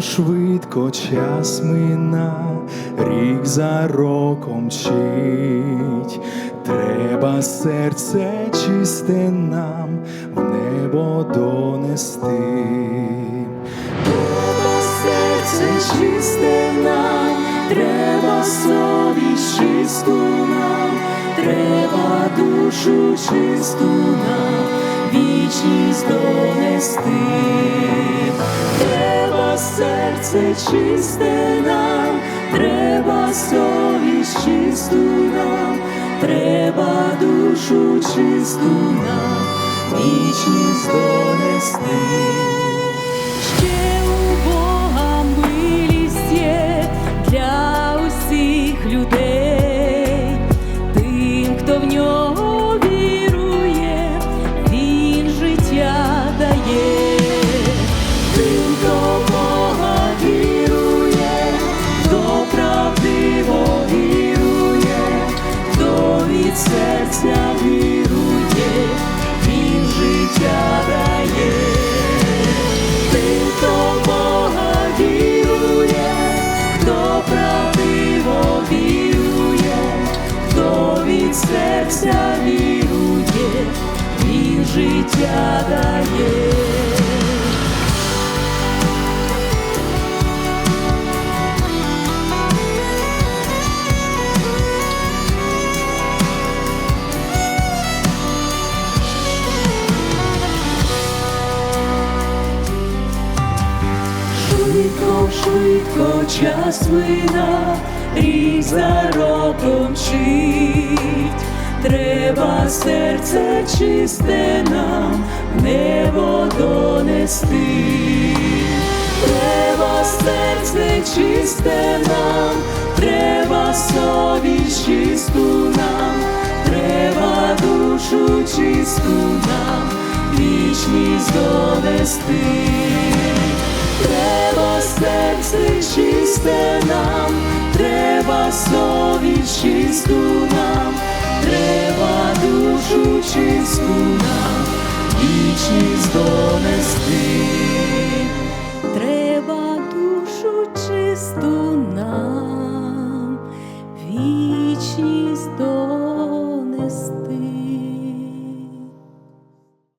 швидко час мина, рік за роком мчить, треба серце чисте нам в небо донести. Треба серце чисте нам, треба совість чисту нам, треба душу чисту нам, вічність донести. Серце чисте нам, треба совість чисту нам, треба душу чисту нам, вічність. Від серця вірує, він життя дає. Швидко, швидко час мина, рік за роком мчить. Треба серце чисте нам в небо донести. Треба серце чисте нам, треба совість чисту нам, треба душу чисту нам, вічність донести. Треба серце чисте нам, треба совість чисту нам, душу чисту нам вічність донести. Треба душу чисту нам вічність донести.